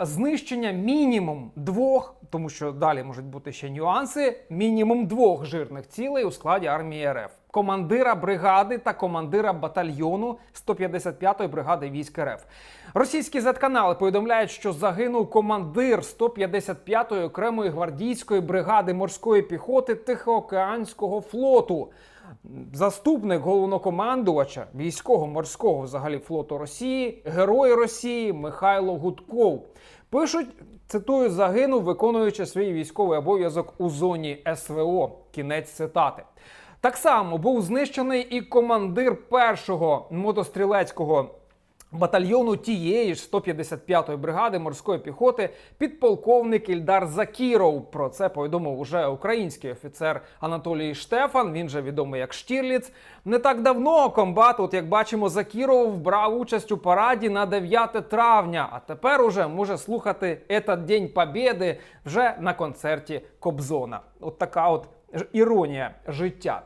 знищення мінімум двох, тому що далі можуть бути ще нюанси, мінімум двох жирних цілей у складі армії РФ. Командира бригади та командира батальйону 155-ї бригади військ РФ. Російські зетканали повідомляють, що загинув командир 155-ї окремої гвардійської бригади морської піхоти Тихоокеанського флоту. Заступник головнокомандувача військово-морського взагалі флоту Росії, герой Росії Михайло Гудков. Пишуть, цитую, загинув, виконуючи свій військовий обов'язок у зоні СВО. Кінець цитати. Так само був знищений і командир першого мотострілецького батальйону тієї ж 155-ї бригади морської піхоти підполковник Ільдар Закіров. Про це повідомив уже український офіцер Анатолій Штефан. Він же відомий як Штірліц. Не так давно комбат, от як бачимо, Закіров брав участь у параді на 9 травня. А тепер уже може слухати «Этот День Побєди вже на концерті Кобзона. От така от іронія життя.